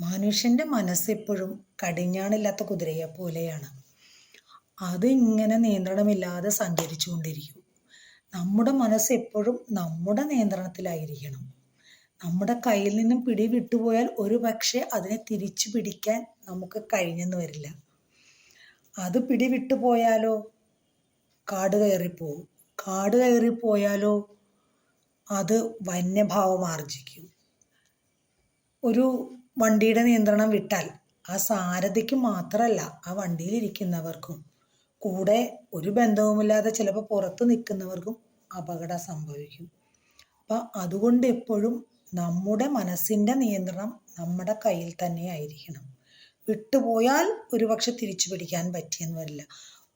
മനുഷ്യന്റെ മനസ്സെപ്പോഴും കടിഞ്ഞാണില്ലാത്ത കുതിരയെ പോലെയാണ്. അത് ഇങ്ങനെ നിയന്ത്രണമില്ലാതെ സഞ്ചരിച്ചു കൊണ്ടിരിക്കും നമ്മുടെ മനസ്സ് എപ്പോഴും നമ്മുടെ നിയന്ത്രണത്തിലായിരിക്കണം. നമ്മുടെ കയ്യിൽ നിന്നും പിടി വിട്ടുപോയാൽ ഒരു പക്ഷേ അതിനെ തിരിച്ചു പിടിക്കാൻ നമുക്ക് കഴിഞ്ഞെന്ന് വരില്ല. അത് പിടി വിട്ടുപോയാലോ? കാട് കയറിപ്പോവും. കാട് കയറിപ്പോയാലോ? അത് വന്യഭാവം ആർജിക്കും. ഒരു വണ്ടിയുടെ നിയന്ത്രണം വിട്ടാൽ ആ സാരഥിക്ക് മാത്രമല്ല ആ വണ്ടിയിലിരിക്കുന്നവർക്കും കൂടെ ഒരു ബന്ധവുമില്ലാതെ ചിലപ്പോൾ പുറത്ത് നിൽക്കുന്നവർക്കും അപകടം സംഭവിക്കും. അപ്പം അതുകൊണ്ട് എപ്പോഴും നമ്മുടെ മനസ്സിന്റെ നിയന്ത്രണം നമ്മുടെ കയ്യിൽ തന്നെ ആയിരിക്കണം. വിട്ടുപോയാൽ ഒരുപക്ഷെ തിരിച്ചു പിടിക്കാൻ പറ്റിയെന്ന് വരില്ല.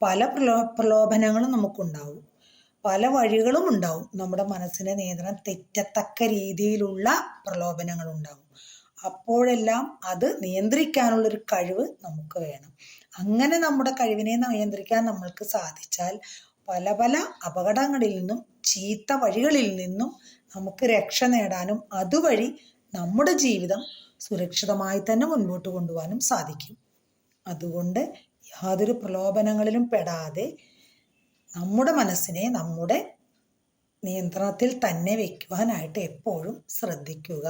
പല പ്രലോ പ്രലോഭനങ്ങളും നമുക്കുണ്ടാവും. പല വഴികളും ഉണ്ടാവും. നമ്മുടെ മനസ്സിനെ നിയന്ത്രണം തെറ്റത്തക്ക രീതിയിലുള്ള പ്രലോഭനങ്ങൾ ഉണ്ടാവും. അപ്പോഴെല്ലാം അത് നിയന്ത്രിക്കാനുള്ളൊരു കഴിവ് നമുക്ക് വേണം. അങ്ങനെ നമ്മുടെ കഴിവിനെ നിയന്ത്രിക്കാൻ നമ്മൾക്ക് സാധിച്ചാൽ പല പല അപകടങ്ങളിൽ നിന്നും ചീത്ത വഴികളിൽ നിന്നും നമുക്ക് രക്ഷ നേടാനും അതുവഴി നമ്മുടെ ജീവിതം സുരക്ഷിതമായി തന്നെ മുൻപോട്ട് കൊണ്ടുപോകാനും സാധിക്കും. അതുകൊണ്ട് യാതൊരു പ്രലോഭനങ്ങളിലും പെടാതെ നമ്മുടെ മനസ്സിനെ നമ്മുടെ നിയന്ത്രണത്തിൽ തന്നെ വയ്ക്കുവാനായിട്ട് എപ്പോഴും ശ്രദ്ധിക്കുക.